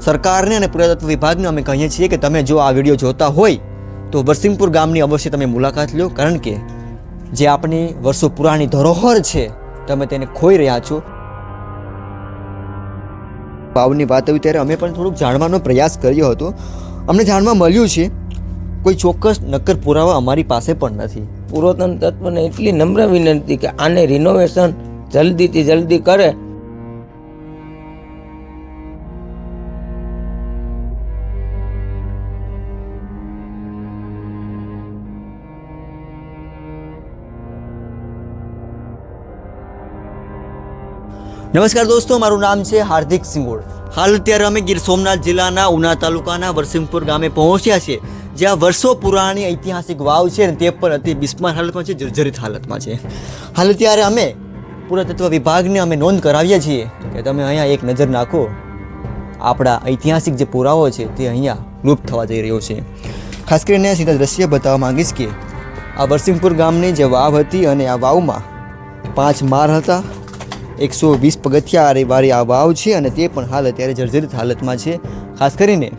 સરકારને અને પુરાતત્વ વિભાગને અમે કહીએ છીએ કે તમે જો આ વીડિયો જોતા હોય તો વરસિંગપુર ગામની અવશ્ય તમે મુલાકાત લો, કારણ કે જે આપણી વર્ષો પુરાણી ધરોહર છે, તમે તેને ખોઈ રહ્યા છો. ભાવની વાત આવી ત્યારે અમે પણ થોડુંક જાણવાનો પ્રયાસ કર્યો હતો. અમને જાણવા મળ્યું છે, કોઈ ચોક્કસ નક્કર પુરાવા અમારી પાસે પણ નથી. પુરાતન તત્વને એટલી નમ્ર વિનંતી કે આને રિનોવેશન જલ્દીથી જલ્દી કરે નમસ્કાર દોસ્તો, મારું નામ છે હાર્દિક સિંગોળ હાલ અત્યારે અમે ગીર સોમનાથ જિલ્લાના ઉના તાલુકાના વરસિંગપુર ગામે પહોંચ્યા છે જ્યાં વર્ષો પુરાણી ઐતિહાસિક વાવ છે અને તે પણ અતિ બિસ્માર હાલતમાં છે, જર્જરિત હાલતમાં છે. હાલ અત્યારે અમે પુરાતત્વ વિભાગને અમે નોંધ કરાવીએ છીએ કે તમે અહીંયા એક નજર નાખો, આપણા ઐતિહાસિક જે પુરાવો છે તે અહીંયા લુપ્ત થવા જઈ રહ્યો છે. ખાસ કરીને સીધા દ્રશ્ય બતાવવા માંગીશ કે આ વરસિંગપુર ગામની જે વાવ હતી અને આ વાવમાં પાંચ માર હતા એકસો વીસ પગથિયા વાળી આ વાવ છે અને તે પણ હાલ અત્યારે જર્જરિત હાલતમાં છે. ખાસ કરીને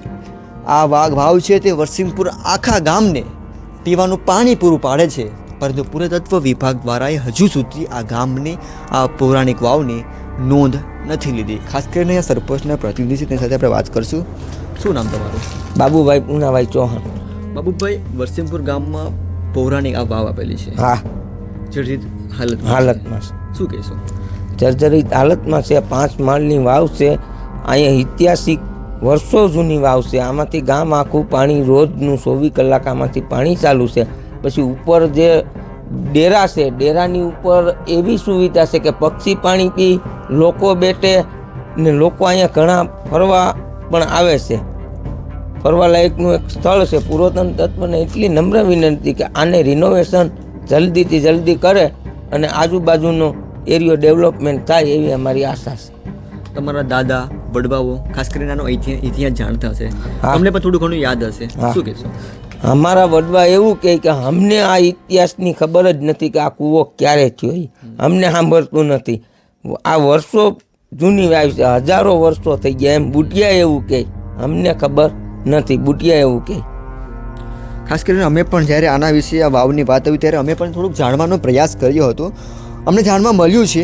આ વાઘ વાવ છે તે વરસિંગપુર આખા ગામને પીવાનું પાણી પૂરું પાડે છે. પરંતુ પુરાતત્વ વિભાગ દ્વારાએ હજુ સુધી આ ગામની આ પૌરાણિક વાવની નોંધ નથી લીધી. ખાસ કરીને આ સરપંચના પ્રતિનિધિ તેની સાથે આપણે વાત કરશું. શું નામ તમારું? બાબુભાઈ પૂનાભાઈ ચૌહાણ. બાબુભાઈ વરસિંગપુર ગામમાં પૌરાણિક આ વાવ આપેલી છે. હા. જર્જરિત હાલત હાલતમાં શું કહેશો? જર્જરિત હાલતમાં છે, પાંચ માળની વાવ છે, અહીંયા ઐતિહાસિક વર્ષો જૂની વાવ છે. આમાંથી ગામ આખું પાણી રોજનું ચોવીસ કલાક આમાંથી પાણી ચાલુ છે. પછી ઉપર જે ડેરા છે, ડેરાની ઉપર એવી સુવિધા છે કે પક્ષી પાણી પી લોકો બેઠે ને લોકો અહીંયા ઘણા ફરવા પણ આવે છે. ફરવાલાયકનું એક સ્થળ છે. પુરાતન તત્વને એટલી નમ્ર વિનંતી કે આને રિનોવેશન જલ્દીથી જલ્દી કરે અને આજુબાજુનો એરિયો ડેવલપમેન્ટ થાય એવી અમારી આશા છે. તમારા દાદા વડવાઓ ખાસ કરીને આનો ઇતિહાસ જાણતા હશે. અમને પણ થોડું ઘણું યાદ હશે. શું કહેશો? અમારા વડવા એવું કહે કે અમને આ ઇતિહાસની ખબર જ નથી કે આ કૂવો ક્યારે થયો અમને સાંભળતું નથી. આ વર્ષો જૂની વાવ છે હજારો વર્ષો થઈ ગયા. એમ બુટિયા એવું કહે. અમને ખબર નથી બુટિયા એવું કહે. ખાસ કરીને અમે પણ જ્યારે આના વિશે આ વાવની વાત આવી ત્યારે અમે પણ થોડુંક જાણવાનો પ્રયાસ કર્યો હતો. અમને જાણવા મળ્યું છે,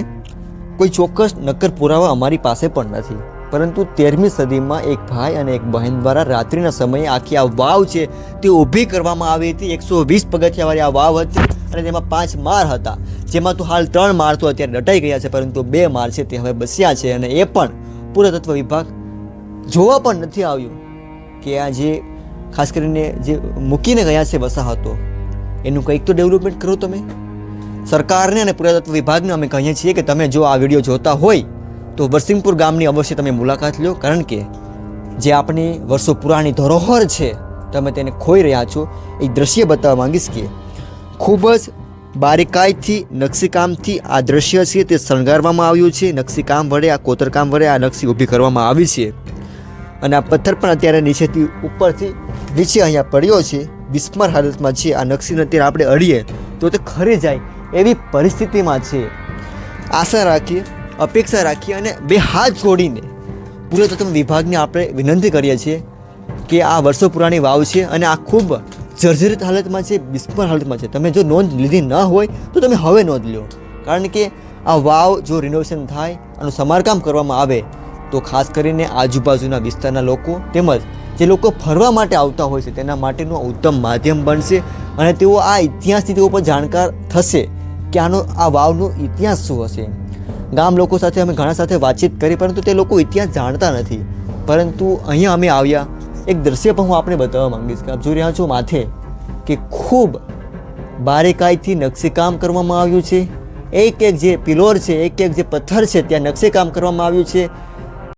કોઈ ચોક્કસ નક્કર પુરાવા અમારી પાસે પણ નથી. પરંતુ તેરમી સદીમાં એક ભાઈ અને એક બહેન દ્વારા રાત્રિના સમયે આખી આ વાવ છે, તે ઊભી કરવામાં આવી હતી. એકસો વીસ પગથિયાવાળી આ વાવ હતી અને તેમાં પાંચ માર હતા. જેમાં તો હાલ ત્રણ માર તો અત્યારે દટાઈ ગયા છે, પરંતુ બે માર છે તે હવે બસ્યા છે અને એ પણ પુરાતત્વ વિભાગ જોવા પણ નથી આવ્યું કે આ જે, ખાસ કરીને જે મૂકીને ગયા છે વસાહતો, એનું કંઈક તો ડેવલપમેન્ટ કરો તમે. સરકારને અને પુરાતત્વ વિભાગને અમે કહીએ છીએ કે તમે જો આ વીડિયો જોતા હોય તો વરસિંગપુર ગામની અવશ્ય તમે મુલાકાત લો, કારણ કે જે આપણી વર્ષો પુરાણી ધરોહર છે, તમે તેને ખોઈ રહ્યા છો. એ દ્રશ્ય બતાવવા માંગીશ કે ખૂબ જ બારીકાઈથી, નકશીકામથી આ દ્રશ્ય છે તે શણગારવામાં આવ્યું છે. નકશીકામ વડે, આ કોતરકામ વડે આ નકશી ઊભી કરવામાં આવી છે. અને આ પથ્થર પણ અત્યારે નીચેથી ઉપરથી નીચે અહીંયા પડ્યો છે. વિસ્મર હાલતમાં છે આ નકશીને અત્યારે આપણે અડીએ તો તે ખરી જાય એવી પરિસ્થિતિમાં છે. આશા રાખીએ, અપેક્ષા રાખીએ અને બે હાથ જોડીને પુરાતત્વ વિભાગને આપણે વિનંતી કરીએ છીએ કે આ વર્ષો પુરાણી વાવ છે અને આ ખૂબ જર્જરિત હાલતમાં છે, બિસ્માર હાલતમાં છે. તમે જો નોંધ લીધી ન હોય તો તમે હવે નોંધ લો કારણ કે આ વાવ જો રિનોવેશન થાય આનું સમારકામ કરવામાં આવે તો ખાસ કરીને આજુબાજુના વિસ્તારના લોકો તેમજ જે લોકો ફરવા માટે આવતા હોય છે, તેના માટેનું ઉત્તમ માધ્યમ બનશે અને તેઓ આ ઇતિહાસથી તેઓ પણ જાણકાર થશે કે આનો, આ વાવનો ઇતિહાસ શું હશે. ગામ લોકો સાથે અમે ઘણા સાથે વાતચીત કરી, પરંતુ તે લોકો ઇતિહાસ જાણતા નથી. પરંતુ અહીંયા અમે આવ્યા. એક દ્રશ્ય પણ હું આપણે બતાવવા માંગીશ કે આપ જોઈ રહ્યા છો માથે કે ખૂબ બારીકાઈથી નકશીકામ કરવામાં આવ્યું છે. એક એક જે પિલોર છે, એક એક જે પથ્થર છે, ત્યાં નકશીકામ કરવામાં આવ્યું છે.